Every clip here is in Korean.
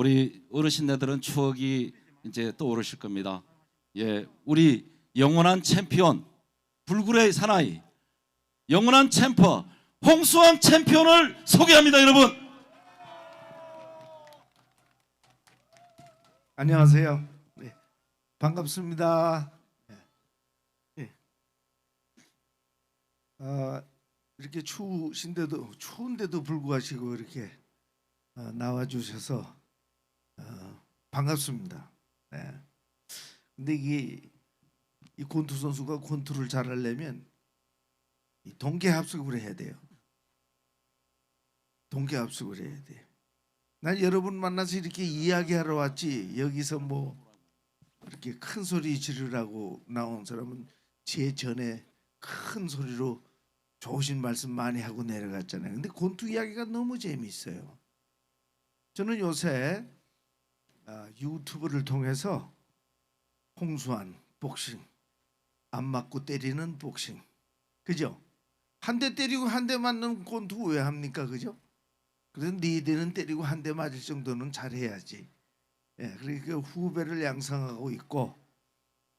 우리 어르신네들은 추억이 이제 떠오르실 겁니다. 예, 우리 영원한 챔피언 불굴의 사나이 영원한 챔퍼 홍수왕 챔피언을 소개합니다, 여러분. 안녕하세요. 네, 반갑습니다. 네. 네. 아, 이렇게 추우신데도 추운데도 불구하시고 이렇게 어, 나와 주셔서 어, 반갑습니다. 네. 근데 이게 이 권투 선수가 권투를 잘하려면 이 동계 합숙을 해야 돼요. 동계 합숙을 해야 돼. 난 여러분 만나서 이렇게 이야기하러 왔지 여기서 뭐 이렇게 큰 소리 지르라고 나온 사람은 제 전에 큰 소리로 좋으신 말씀 많이 하고 내려갔잖아요. 근데 권투 이야기가 너무 재미있어요. 저는 요새 아, 유튜브를 통해서 홍수환 복싱 안 맞고 때리는 복싱 그죠? 한 대 때리고 한 대 맞는 권투 왜 합니까 그죠? 그래서 네 대는 때리고 한 대 맞을 정도는 잘해야지. 예, 그러니까 후배를 양성하고 있고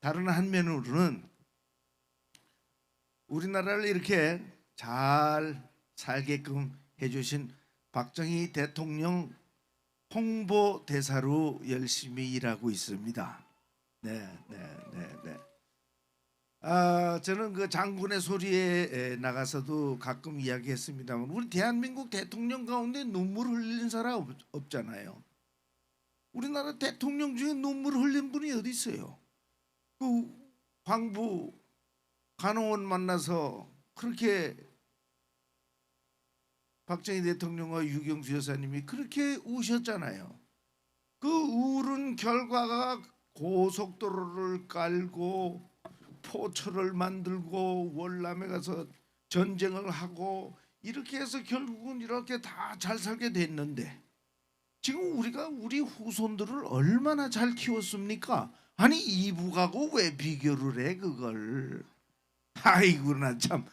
다른 한면으로는 우리나라를 이렇게 잘 살게끔 해주신 박정희 대통령 홍보 대사로 열심히 일하고 있습니다. 네, 네, 네, 네. 아, 저는 그 장군의 소리에 에, 나가서도 가끔 이야기했습니다만 우리 대한민국 대통령 가운데 눈물 흘리는 사람 없, 없잖아요. 우리나라 대통령 중에 눈물 흘린 분이 어디 있어요? 그 광부 간호원 만나서 그렇게 박정희 대통령과 유경수 여사님이 그렇게 우셨잖아요. 그 울은 결과가 고속도로를 깔고 포철을 만들고 월남에 가서 전쟁을 하고 이렇게 해서 결국은 이렇게 다 잘 살게 됐는데 지금 우리가 우리 후손들을 얼마나 잘 키웠습니까? 아니 이북하고 왜 비교를 해 그걸? 아이고 나참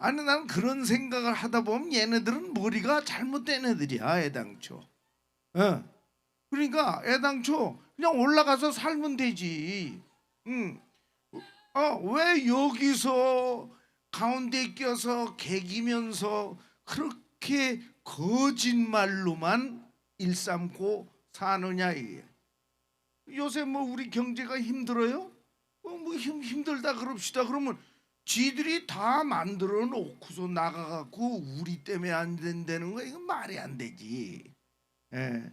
아니 난 그런 생각을 하다 보면 얘네들은 머리가 잘못된 애들이야 애당초. 어. 그러니까 애당초 그냥 올라가서 살면 되지. 응. 어, 왜 여기서 가운데 껴서 개기면서 그렇게 거짓말로만 일삼고 사느냐 이게. 요새 뭐 우리 경제가 힘들어요? 어, 뭐 힘, 힘들다 그럽시다. 그러면 지들이 다 만들어 놓고서 나가갖고 우리 때문에 안 된다는 거 이건 말이 안 되지. 예.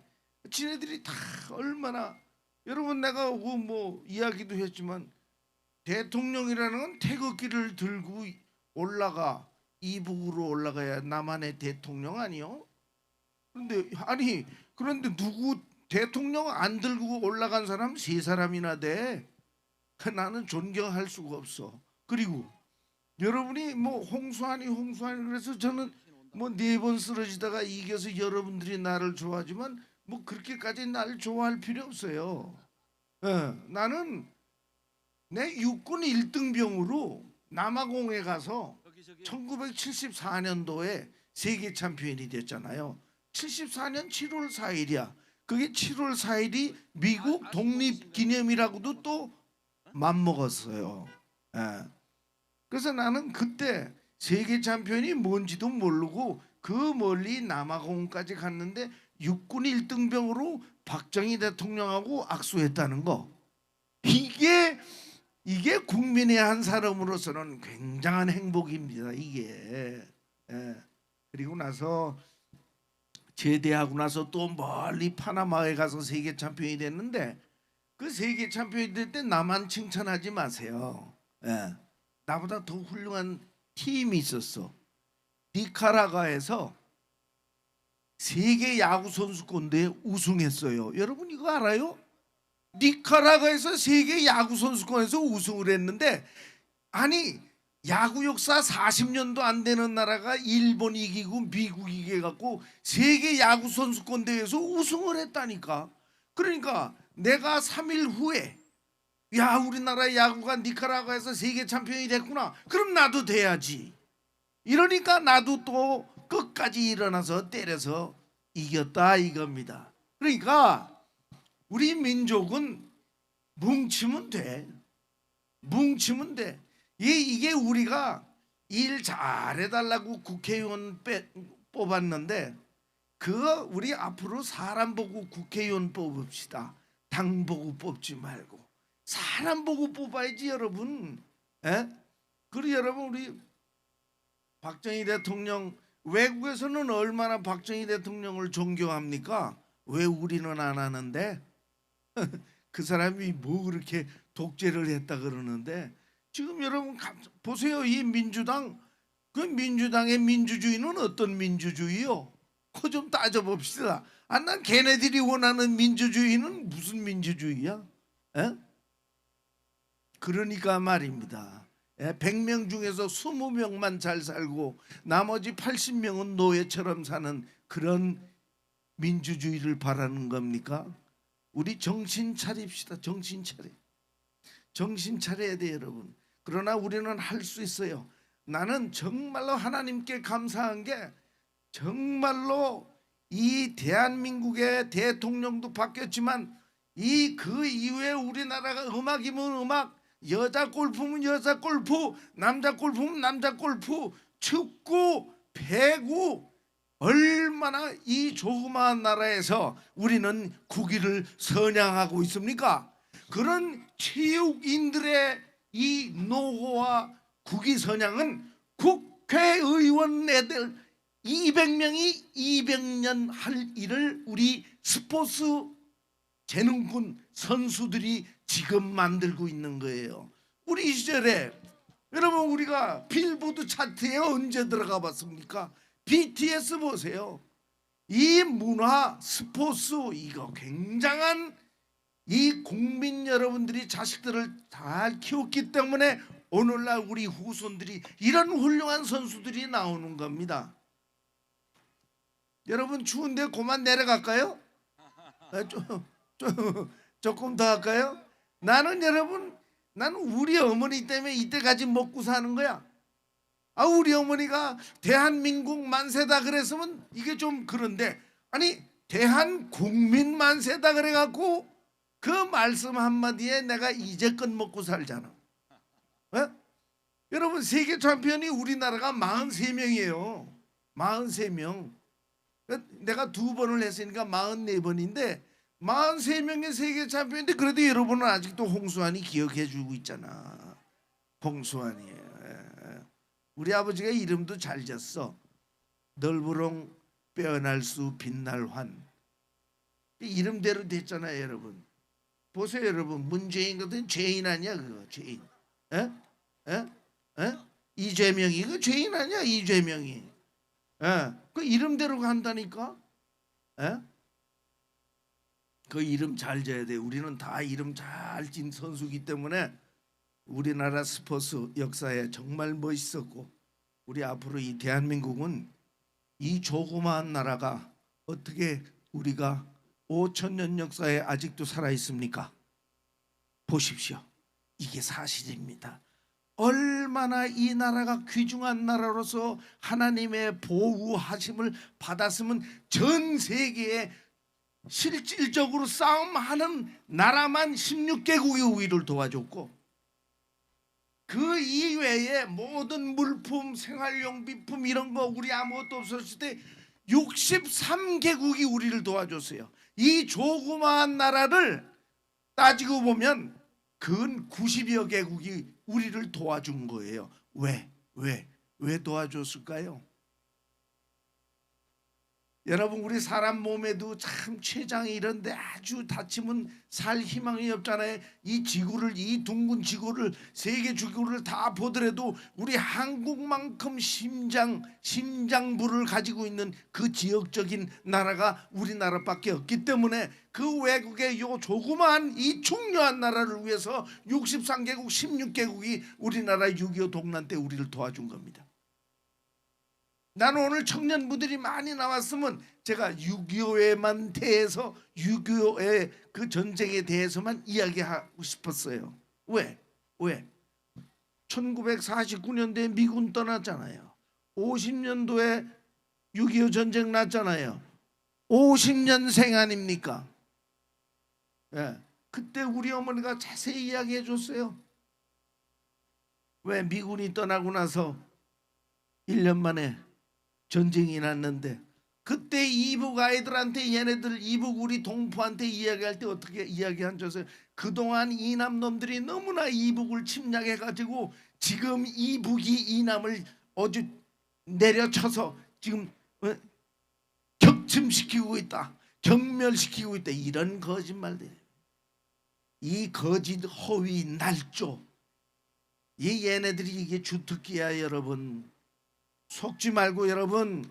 지네들이 다 얼마나 여러분 내가 그뭐 이야기도 했지만 대통령이라는 건 태극기를 들고 올라가 이북으로 올라가야 나만의 대통령 아니요? 그런데 아니 그런데 누구 대통령 안 들고 올라간 사람 세 사람이나 돼. 나는 존경할 수가 없어. 그리고 여러분이 뭐 홍수하니 홍수하니 그래서 저는 뭐 네 번 쓰러지다가 이겨서 여러분들이 나를 좋아하지만 뭐 그렇게까지 나를 좋아할 필요 없어요. 예, 나는 내 육군 1등 병으로 남아공에 가서 1974년도에 세계 챔피언이 됐잖아요. 74년 7월 4일이야. 그게 7월 4일이 미국 독립 기념이라고도 또 맘먹었어요. 예. 그래서 나는 그때 세계 챔피언이 뭔지도 모르고 그 멀리 남아공까지 갔는데 육군 1등병으로 박정희 대통령하고 악수했다는 거. 이게 이게 국민의 한 사람으로서는 굉장한 행복입니다. 이게 예. 그리고 나서 제대하고 나서 또 멀리 파나마에 가서 세계 챔피언이 됐는데 그 세계 챔피언이 될 때 나만 칭찬하지 마세요. 예. 나보다 더 훌륭한 팀이 있었어. 니카라과에서 세계 야구 선수권대회 우승했어요. 여러분 이거 알아요? 니카라과에서 세계 야구 선수권에서 우승을 했는데 아니 야구 역사 40년도 안 되는 나라가 일본 이기고 미국 이겨 갖고 세계 야구 선수권 대회에서 우승을 했다니까. 그러니까 내가 3일 후에 야 우리나라 야구가 니카라과에서 세계 챔피언이 됐구나. 그럼 나도 돼야지. 이러니까 나도 또 끝까지 일어나서 때려서 이겼다 이겁니다. 그러니까 우리 민족은 뭉치면 돼. 뭉치면 돼. 이게, 우리가 일 잘해달라고 국회의원 빼, 뽑았는데 그거 우리 앞으로 사람 보고 국회의원 뽑읍시다. 당 보고 뽑지 말고 사람 보고 뽑아야지 여러분. 에? 그리고 여러분 우리 박정희 대통령 외국에서는 얼마나 박정희 대통령을 존경합니까? 왜 우리는 안 하는데? 그 사람이 뭐 그렇게 독재를 했다 그러는데 지금 여러분 감- 보세요 이 민주당 그 민주당의 민주주의는 어떤 민주주의요? 그거 좀 따져봅시다. 아, 난 걔네들이 원하는 민주주의는 무슨 민주주의야? 에? 그러니까 말입니다. 예, 100명 중에서 20명만 잘 살고 나머지 80명은 노예처럼 사는 그런 민주주의를 바라는 겁니까? 우리 정신 차립시다. 정신 차려. 정신 차려야 돼, 여러분. 그러나 우리는 할 수 있어요. 나는 정말로 하나님께 감사한 게 정말로 이 대한민국의 대통령도 바뀌었지만 이 그 이후에 우리나라가 음악이면 음악, 여자 골프면 여자 골프, 남자 골프면 남자 골프, 축구, 배구 얼마나 이 조그마한 나라에서 우리는 국위를 선양하고 있습니까? 그런 체육인들의 이 노고와 국위 선양은 국회의원 애들 200명이 200년 할 일을 우리 스포츠 재능군 선수들이 지금 만들고 있는 거예요. 우리 시절에 여러분 우리가 빌보드 차트에 언제 들어가 봤습니까? BTS 보세요. 이 문화 스포츠 이거 굉장한 이 국민 여러분들이 자식들을 잘 키웠기 때문에 오늘날 우리 후손들이 이런 훌륭한 선수들이 나오는 겁니다. 여러분 추운데 그만 내려갈까요? 아, 좀, 좀, 조금 더 할까요? 나는 여러분 나는 우리 어머니 때문에 이때까지 먹고 사는 거야. 아 우리 어머니가 대한민국 만세다 그랬으면 이게 좀 그런데 아니 대한국민 만세다 그래갖고 그 말씀 한마디에 내가 이제껏 먹고 살잖아. 예? 여러분 세계 챔피언이 우리나라가 43명이에요. 43명. 내가 두 번을 했으니까 44번인데 43명의 세계 챔피언인데 그래도 여러분은 아직도 홍수환이 기억해 주고 있잖아. 홍수환이. 예. 우리 아버지가 이름도 잘 졌어. 널브롱 빼어날 수 빛날 환. 이름대로 됐잖아요, 여러분. 보세요, 여러분. 문재인 같은 죄인 아니야, 그거 죄인. 에? 에? 에? 이재명이 그 죄인 아니야, 이재명이. 에? 그 이름대로 간다니까. 에? 그 이름 잘 져야 돼. 우리는 다 이름 잘 진 선수기 때문에 우리나라 스포츠 역사에 정말 멋있었고 우리 앞으로 이 대한민국은 이 조그마한 나라가 어떻게 우리가 5천 년 역사에 아직도 살아 있습니까? 보십시오. 이게 사실입니다. 얼마나 이 나라가 귀중한 나라로서 하나님의 보호하심을 받았으면 전 세계에 실질적으로 싸움하는 나라만 16개국이 우리를 도와줬고 그 이외에 모든 물품, 생활용 비품 이런 거 우리 아무것도 없었을 때 63개국이 우리를 도와줬어요. 이 조그마한 나라를 따지고 보면 근 90여 개국이 우리를 도와준 거예요. 왜? 왜? 왜 도와줬을까요? 여러분 우리 사람 몸에도 참 췌장이 이런데 아주 다치면 살 희망이 없잖아요. 이 지구를 이 둥근 지구를 세계 지구를 다 보더라도 우리 한국만큼 심장 심장부를 가지고 있는 그 지역적인 나라가 우리나라밖에 없기 때문에 그 외국의 요 조그마한 이 중요한 나라를 위해서 63개국 16개국이 우리나라 6.25 동란 때 우리를 도와준 겁니다. 나는 오늘 청년부들이 많이 나왔으면 제가 6.25에만 대해서 6.25의 그 전쟁에 대해서만 이야기하고 싶었어요. 왜? 왜? 1949년도에 미군 떠났잖아요. 50년도에 6.25 전쟁 났잖아요. 50년생 아닙니까? 예. 그때 우리 어머니가 자세히 이야기해 줬어요. 왜 미군이 떠나고 나서 1년 만에 전쟁이 났는데 그때 이북 아이들한테 얘네들 이북 우리 동포한테 이야기할 때 어떻게 이야기한 줄 아세요? 그동안 이남 놈들이 너무나 이북을 침략해 가지고 지금 이북이 이남을 어주 내려쳐서 지금 어? 격침시키고 있다. 경멸시키고 있다. 이런 거짓말들. 이 거짓 허위 날조. 이 얘네들이 이게 주특기야 여러분. 속지 말고 여러분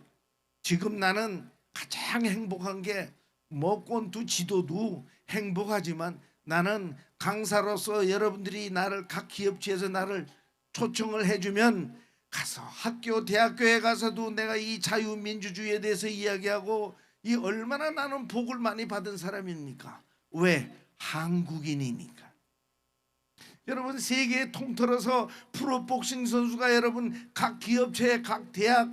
지금 나는 가장 행복한 게 먹곤두 지도도 행복하지만 나는 강사로서 여러분들이 나를 각 기업체에서 나를 초청을 해주면 가서 학교 대학교에 가서도 내가 이 자유민주주의에 대해서 이야기하고 이 얼마나 나는 복을 많이 받은 사람입니까? 왜? 한국인이니까. 여러분 세계 통틀어서 프로복싱 선수가 여러분 각 기업체, 각 대학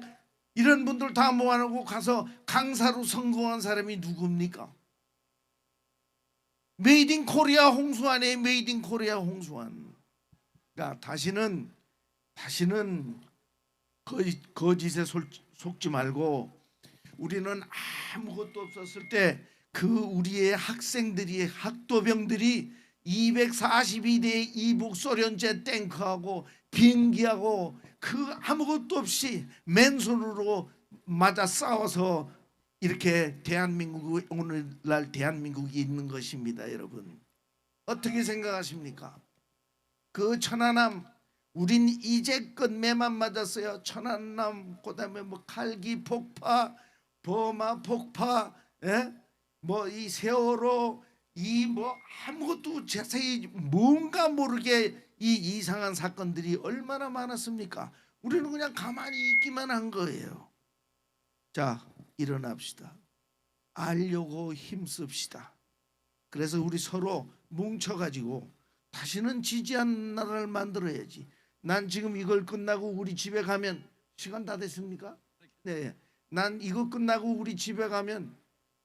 이런 분들 다 모아놓고 가서 강사로 성공한 사람이 누굽니까? 메이드 인 코리아 홍수환의 메이드 인 코리아 홍수환. 그러니까 다시는 다시는 거짓, 거짓에 솔- 속지 말고 우리는 아무것도 없었을 때 그 우리의 학생들이 학도병들이 242대 이북 소련제 탱크하고 비행기하고 그 아무것도 없이 맨손으로 맞아 싸워서 이렇게 대한민국 오늘날 대한민국이 있는 것입니다, 여러분. 어떻게 생각하십니까? 그 천안함 우린 이제껏 매만 맞았어요. 천안함 그다음에 뭐 칼기 폭파, 버마 폭파, 예? 뭐이 세월호 이 뭐 아무것도 자세히 뭔가 모르게 이 이상한 사건들이 얼마나 많았습니까? 우리는 그냥 가만히 있기만 한 거예요. 자, 일어납시다. 알려고 힘씁시다. 그래서 우리 서로 뭉쳐가지고 다시는 지지 않는 나라를 만들어야지. 난 지금 이걸 끝나고 우리 집에 가면 시간 다 됐습니까? 네. 난 이거 끝나고 우리 집에 가면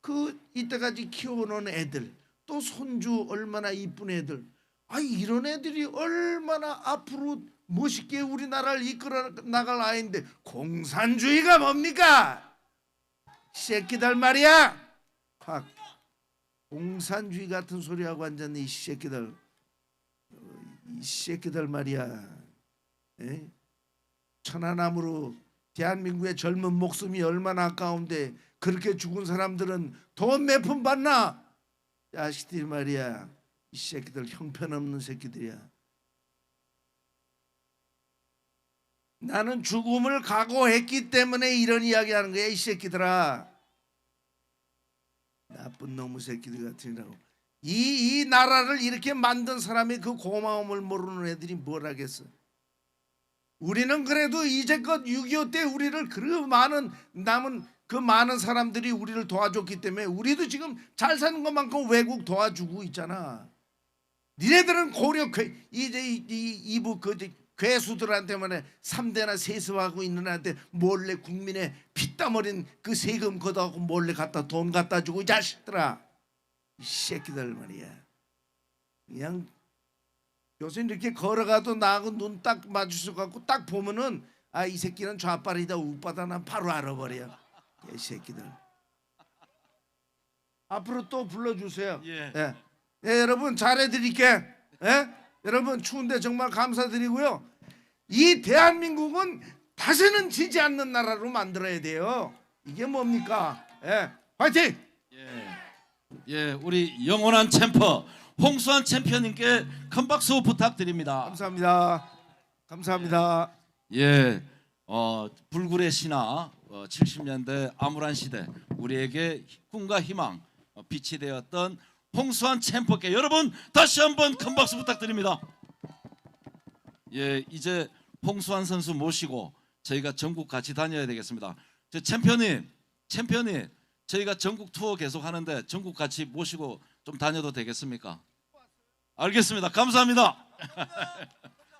그 이때까지 키워놓은 애들 또 손주 얼마나 이쁜 애들 아 이런 애들이 얼마나 앞으로 멋있게 우리나라를 이끌어 나갈 아이인데 공산주의가 뭡니까? 새끼들 말이야. 확 공산주의 같은 소리 하고 앉았네 이 새끼들. 이 새끼들 말이야. 에? 천안함으로 대한민국의 젊은 목숨이 얼마나 아까운데 그렇게 죽은 사람들은 돈 몇 푼 받나? 자식들이 말이야. 이 새끼들 형편없는 새끼들이야. 나는 죽음을 각오했기 때문에 이런 이야기하는 거야 이 새끼들아. 나쁜 놈의 새끼들 같으라고. 이, 이 나라를 이렇게 만든 사람이 그 고마움을 모르는 애들이 뭘 하겠어? 우리는 그래도 이제껏 6.25 때 우리를 그 많은 남은 그 많은 사람들이 우리를 도와줬기 때문에 우리도 지금 잘 사는 것만큼 외국 도와주고 있잖아. 니네들은 고려 괴, 이제 이, 이 이부 그 괴수들한테만 삼대나 세습하고 있는 애한테 몰래 국민의 피땀 어린 그 세금 걷어갖고 몰래 갖다 돈 갖다 주고 이 자식들아. 이 새끼들 말이야. 그냥 요새 이렇게 걸어가도 나하고 눈 딱 마주쳐 갖고 딱 보면은 아 이 새끼는 좌빨이다 우빠다 난 바로 알아버려 이 새끼들 앞으로 또 불러주세요 예. 예. 예, 여러분 잘해드릴게. 예? 여러분 추운데 정말 감사드리고요. 이 대한민국은 다시는 지지 않는 나라로 만들어야 돼요. 이게 뭡니까? 예, 화이팅! 예. 예, 우리 영원한 챔퍼 홍수환 챔피언님께 큰 박수 부탁드립니다. 감사합니다. 감사합니다. 예, 어, 불굴의 신화 어, 70년대 암울한 시대 우리에게 꿈과 희망 어, 빛이 되었던 홍수환 챔퍼께 여러분 다시 한번 큰 박수 부탁드립니다. 예, 이제 홍수환 선수 모시고 저희가 전국 같이 다녀야 되겠습니다. 저 챔피언님, 챔피언님, 저희가 전국 투어 계속 하는데 전국 같이 모시고 좀 다녀도 되겠습니까? 알겠습니다. 감사합니다.